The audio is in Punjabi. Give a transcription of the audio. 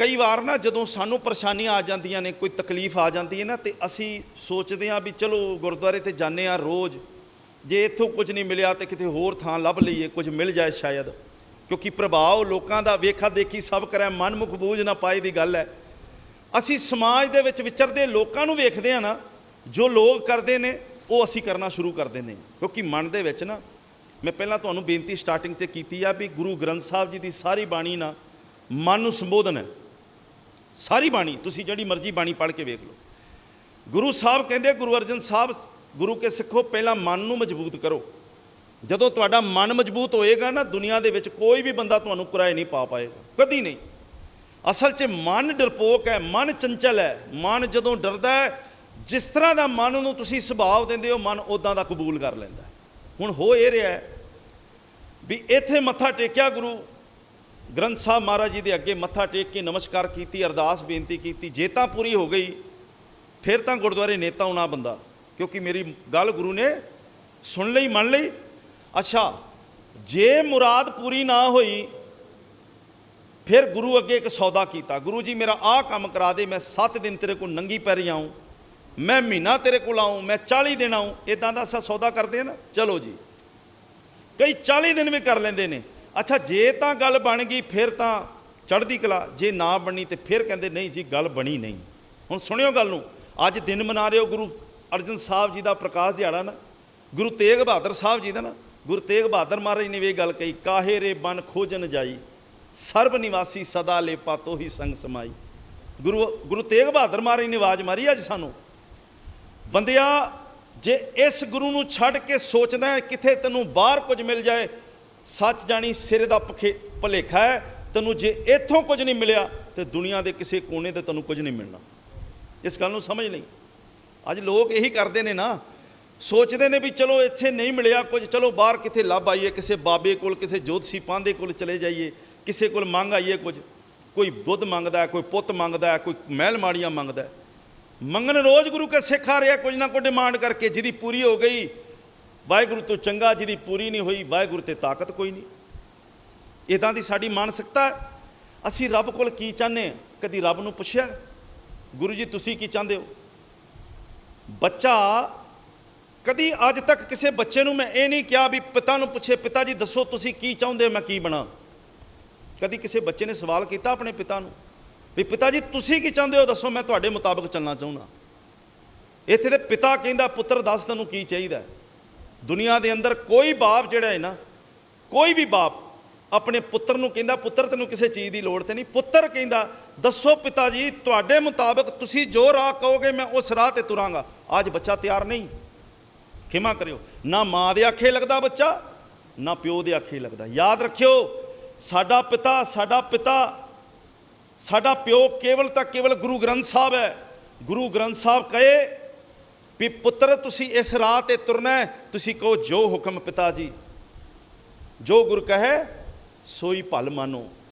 ਕਈ ਵਾਰ ਨਾ ਜਦੋਂ ਸਾਨੂੰ ਪਰੇਸ਼ਾਨੀਆਂ ਆ ਜਾਂਦੀਆਂ ਨੇ, ਕੋਈ ਤਕਲੀਫ ਆ ਜਾਂਦੀ ਹੈ ਨਾ, ਤੇ ਅਸੀਂ ਸੋਚਦੇ ਹਾਂ ਵੀ ਚਲੋ ਗੁਰਦੁਆਰੇ ਤੇ ਜਾਂਦੇ ਆ ਰੋਜ਼। ਜੇ ਇੱਥੋਂ ਕੁਝ ਨਹੀਂ ਮਿਲਿਆ ਤੇ ਕਿਤੇ ਹੋਰ ਥਾਂ ਲੱਭ ਲਈਏ, ਕੁਝ ਮਿਲ ਜਾਏ ਸ਼ਾਇਦ। ਕਿਉਂਕਿ ਪ੍ਰਭਾਵ ਲੋਕਾਂ ਦਾ ਵੇਖਾ ਦੇਖੀ ਸਭ ਕਰੈ, ਮਨ ਮੁਖ ਬੂਝ ਨਾ ਪਾਏ ਦੀ ਗੱਲ ਹੈ। ਅਸੀਂ ਸਮਾਜ ਦੇ ਵਿੱਚ ਵਿਚਰਦੇ ਲੋਕਾਂ ਨੂੰ ਵੇਖਦੇ ਆ ਨਾ, ਜੋ ਲੋਕ ਕਰਦੇ ਨੇ, ਉਹ ਅਸੀਂ ਕਰਨਾ ਸ਼ੁਰੂ ਕਰ ਦਿੰਦੇ ਹਾਂ। ਕਿਉਂਕਿ ਮਨ ਦੇ ਵਿੱਚ ਨਾ, ਮੈਂ ਪਹਿਲਾਂ ਤੁਹਾਨੂੰ ਬੇਨਤੀ ਸਟਾਰਟਿੰਗ ਤੇ ਕੀਤੀ ਆ ਵੀ ਗੁਰੂ ਗ੍ਰੰਥ ਸਾਹਿਬ ਜੀ ਦੀ ਸਾਰੀ ਬਾਣੀ ਨਾ ਮਨ ਨੂੰ ਸੰਬੋਧਨ ਹੈ। ਸਾਰੀ ਬਾਣੀ, ਤੁਸੀਂ ਜਿਹੜੀ ਮਰਜ਼ੀ ਬਾਣੀ ਪੜ੍ਹ ਕੇ ਵੇਖ ਲਓ। ਗੁਰੂ ਸਾਹਿਬ ਕਹਿੰਦੇ, ਗੁਰੂ ਅਰਜਨ ਸਾਹਿਬ, ਗੁਰੂ ਕੇ ਸਿੱਖੋ, ਪਹਿਲਾਂ ਮਨ ਨੂੰ ਮਜ਼ਬੂਤ ਕਰੋ। ਜਦੋਂ ਤੁਹਾਡਾ ਮਨ ਮਜ਼ਬੂਤ ਹੋਏਗਾ ਨਾ, ਦੁਨੀਆ ਦੇ ਵਿੱਚ ਕੋਈ ਵੀ ਬੰਦਾ ਤੁਹਾਨੂੰ ਕੁਰਾਏ ਨਹੀਂ ਪਾ ਪਾਏਗਾ। ਕਦੀ ਨਹੀਂ। ਅਸਲ 'ਚ ਮਨ ਡਰਪੋਕ ਹੈ, ਮਨ ਚੰਚਲ ਹੈ। ਮਨ ਜਦੋਂ ਡਰਦਾ ਹੈ, ਜਿਸ ਤਰ੍ਹਾਂ ਦਾ ਮਨ ਨੂੰ ਤੁਸੀਂ ਸੁਭਾਅ ਦਿੰਦੇ ਹੋ, ਮਨ ਉਦਾਂ ਦਾ ਕਬੂਲ ਕਰ ਲੈਂਦਾ ਹੁਣ ਹੋ ਇਹ ਰਿਹਾ ਵੀ ਇੱਥੇ ਮੱਥਾ ਟੇਕਿਆ ਗੁਰੂ ਗ੍ਰੰਥ ਸਾਹਿਬ ਮਹਾਰਾਜ ਜੀ ਦੇ ਅੱਗੇ ਮੱਥਾ ਟੇਕ ਕੇ ਨਮਸਕਾਰ ਕੀਤੀ, ਅਰਦਾਸ ਬੇਨਤੀ ਕੀਤੀ, ਜੇ ਤਾਂ ਪੂਰੀ ਹੋ ਗਈ, ਫਿਰ ਤਾਂ ਗੁਰਦੁਆਰੇ ਨੇਤਾ ਹੋਣਾ ਬੰਦਾ, ਕਿਉਂਕਿ ਮੇਰੀ ਗੱਲ ਗੁਰੂ ਨੇ ਸੁਣ ਲਈ, ਮੰਨ ਲਈ। ਅੱਛਾ, ਜੇ ਮੁਰਾਦ ਪੂਰੀ ਨਾ ਹੋਈ, ਫਿਰ ਗੁਰੂ ਅੱਗੇ ਇੱਕ ਸੌਦਾ ਕੀਤਾ। ਗੁਰੂ ਜੀ, ਮੇਰਾ ਆਹ ਕੰਮ ਕਰਾ ਦੇ, ਮੈਂ 7 ਦਿਨ ਤੇਰੇ ਕੋਲ ਨੰਗੀ ਪੈਰੀ ਆਉਂ ਮੈਂ ਮਹੀਨਾ ਤੇਰੇ ਕੋਲ ਆਉਂ ਮੈਂ 40 ਦਿਨ ਆਉਂ ਇਦਾਂ ਦਾ ਅਸਾਂ ਸੌਦਾ ਕਰਦੇ ਆ ਨਾ। ਚਲੋ ਜੀ, ਕਈ 40 ਦਿਨ ਵੀ ਕਰ ਲੈਂਦੇ ਨੇ। ਅੱਛਾ, ਜੇ ਤਾਂ ਗੱਲ ਬਣ ਗਈ, ਫਿਰ ਤਾਂ ਚੜ੍ਹਦੀ ਕਲਾ। ਜੇ ਨਾ ਬਣੀ ਤੇ ਫਿਰ ਕਹਿੰਦੇ, ਨਹੀਂ ਜੀ, ਗੱਲ ਬਣੀ ਨਹੀਂ। ਹੁਣ ਸੁਣਿਓ ਗੱਲ ਨੂੰ। ਅੱਜ ਦਿਨ ਮਨਾ ਰਹੇ ਹੋ ਗੁਰੂ ਅਰਜਨ ਸਾਹਿਬ ਜੀ ਦਾ ਪ੍ਰਕਾਸ਼ ਦਿਹਾੜਾ ਨਾ। ਗੁਰੂ ਤੇਗ ਬਹਾਦਰ ਸਾਹਿਬ ਜੀ ਦਾ ਨਾ। ਗੁਰੂ ਤੇਗ ਬਹਾਦਰ ਮਹਾਰਾਜ ਨੇ ਵੀ ਗੱਲ ਕਹੀ, ਕਾਹੇ ਰੇ ਬਨ ਖੋਜਨ ਜਾਈ? ਸਰਬ ਨਿਵਾਸੀ ਸਦਾ ਲੈ ਪਾਤੋ ਸੰਗ ਸਮਾਈ। ਗੁਰੂ ਗੁਰੂ ਤੇਗ ਬਹਾਦਰ ਮਹਾਰਾਜ ਨੇ ਆਵਾਜ਼ ਮਾਰੀ ਅੱਜ ਸਾਨੂੰ। ਬੰਦਿਆ, ਜੇ ਇਸ ਗੁਰੂ ਨੂੰ ਛੱਡ ਕੇ ਸੋਚਦਾ ਹੈ, ਕਿਥੇ ਤੈਨੂੰ ਬਾਹਰ ਕੁਝ ਮਿਲ ਜਾਏ ਸੱਚ ਜਾਣੀ ਸਿਰ ਦਾ ਭਖੇ ਭਲੇਖਾ ਹੈ, ਤੈਨੂੰ ਜੇ ਇੱਥੋਂ ਕੁਝ ਨਹੀਂ ਮਿਲਿਆ, ਤੇ ਦੁਨੀਆ ਦੇ ਕਿਸੇ ਕੋਨੇ ਤੇ ਤੈਨੂੰ ਕੁਝ ਨਹੀਂ ਮਿਲਣਾ। ਇਸ ਗੱਲ ਨੂੰ ਸਮਝ ਲਈ। ਅੱਜ ਲੋਕ ਇਹੀ ਕਰਦੇ ਨੇ ਨਾ, ਸੋਚਦੇ ਨੇ ਵੀ ਚਲੋ ਇੱਥੇ ਨਹੀਂ ਮਿਲਿਆ ਕੁਝ, ਚਲੋ ਬਾਹਰ ਕਿਤੇ ਲੱਭ ਆਈਏ, ਕਿਸੇ ਬਾਬੇ ਕੋਲ, ਕਿਸੇ ਜੋਤਸੀ ਪਾਂਦੇ ਕੋਲ ਚਲੇ ਜਾਈਏ, ਕਿਸੇ ਕੋਲ ਮੰਗ ਆਈਏ ਕੁਝ। ਕੋਈ ਦੁੱਧ ਮੰਗਦਾ, ਕੋਈ ਪੁੱਤ ਮੰਗਦਾ, ਕੋਈ ਮਹਿਲ ਮਾੜੀਆਂ ਮੰਗਦਾ। ਮੰਗਣ ਰੋਜ਼ ਗੁਰੂ ਕੇ ਸਿੱਖ ਆ ਰਿਹਾ, ਕੁਝ ਨਾ ਕੋਈ ਡਿਮਾਂਡ ਕਰਕੇ, ਜਿਹਦੀ ਪੂਰੀ ਹੋ ਗਈ ਵਾਹਿਗੁਰੂ ਤੋਂ ਚੰਗਾ ਜਿਹਦੀ ਪੂਰੀ ਨਹੀਂ ਹੋਈ, ਵਾਹਿਗੁਰੂ ਤੇ ਤਾਕਤ ਕੋਈ ਨਹੀਂ। ਇਦਾਂ ਦੀ ਸਾਡੀ ਮਾਨਸਿਕਤਾ ਅਸੀਂ ਰੱਬ ਕੋਲ ਕੀ ਚਾਹੁੰਦੇ ਹਾਂ? ਕਦੀ ਰੱਬ ਨੂੰ ਪੁੱਛਿਆ? ਗੁਰੂ ਜੀ, ਤੁਸੀਂ ਕੀ ਚਾਹੁੰਦੇ ਹੋ? ਬੱਚਾ, ਕਦੀ ਅੱਜ ਤੱਕ ਕਿਸੇ ਬੱਚੇ ਨੂੰ ਮੈਂ ਇਹ ਨਹੀਂ ਕਿਹਾ ਵੀ ਪਿਤਾ ਨੂੰ ਪੁੱਛੇ, ਪਿਤਾ ਜੀ, ਦੱਸੋ ਤੁਸੀਂ ਕੀ ਚਾਹੁੰਦੇ ਹੋ, ਮੈਂ ਕੀ ਬਣਾ? ਕਦੀ ਕਿਸੇ ਬੱਚੇ ਨੇ ਸਵਾਲ ਕੀਤਾ ਆਪਣੇ ਪਿਤਾ ਨੂੰ? ਵੀ ਪਿਤਾ ਜੀ, ਤੁਸੀਂ ਕੀ ਚਾਹੁੰਦੇ ਹੋ? ਦੱਸੋ, ਮੈਂ ਤੁਹਾਡੇ ਮੁਤਾਬਕ ਚੱਲਣਾ ਚਾਹੁੰਦਾ। ਇੱਥੇ ਤੇ ਪਿਤਾ ਕਹਿੰਦਾ, ਪੁੱਤਰ ਦੱਸ ਤੈਨੂੰ ਕੀ ਚਾਹੀਦਾ? ਦੁਨੀਆ ਦੇ ਅੰਦਰ ਕੋਈ ਬਾਪ ਜਿਹੜਾ ਹੈ ਨਾ, ਕੋਈ ਵੀ ਬਾਪ ਆਪਣੇ ਪੁੱਤਰ ਨੂੰ ਕਹਿੰਦਾ, ਪੁੱਤਰ ਤੈਨੂੰ ਕਿਸੇ ਚੀਜ਼ ਦੀ ਲੋੜ ਤੇ ਨਹੀਂ। ਪੁੱਤਰ ਕਹਿੰਦਾ, ਦੱਸੋ ਪਿਤਾ ਜੀ, ਤੁਹਾਡੇ ਮੁਤਾਬਕ ਤੁਸੀਂ ਜੋ ਰਾਹ ਕਹੋਗੇ, ਮੈਂ ਉਸ ਰਾਹ ਤੇ ਤੁਰਾਂਗਾ। ਅੱਜ ਬੱਚਾ ਤਿਆਰ ਨਹੀਂ। ਖਿਮਾ ਕਰਿਓ। ਨਾ ਮਾਂ ਦੇ ਆਖੇ ਲੱਗਦਾ ਬੱਚਾ, ਨਾ ਪਿਓ ਦੇ ਆਖੇ ਲੱਗਦਾ। ਯਾਦ ਰੱਖਿਓ, ਸਾਡਾ ਪਿਤਾ ਸਾਡਾ ਪਿਤਾ, ਸਾਡਾ ਪਿਓ ਕੇਵਲ ਤਾਂ ਕੇਵਲ ਗੁਰੂ ਗ੍ਰੰਥ ਸਾਹਿਬ ਹੈ। ਗੁਰੂ ਗ੍ਰੰਥ ਸਾਹਿਬ ਕਹੇ ਵੀ ਪੁੱਤਰ, ਤੁਸੀਂ ਇਸ ਰਾਹ ਤੇ ਤੁਰਨਾ ਤੁਸੀਂ ਕਹੋ, ਜੋ ਹੁਕਮ ਪਿਤਾ ਜੀ, ਜੋ ਗੁਰ ਕਹੇ, ਸੋਈ ਭਲ ਮਾਨੋ।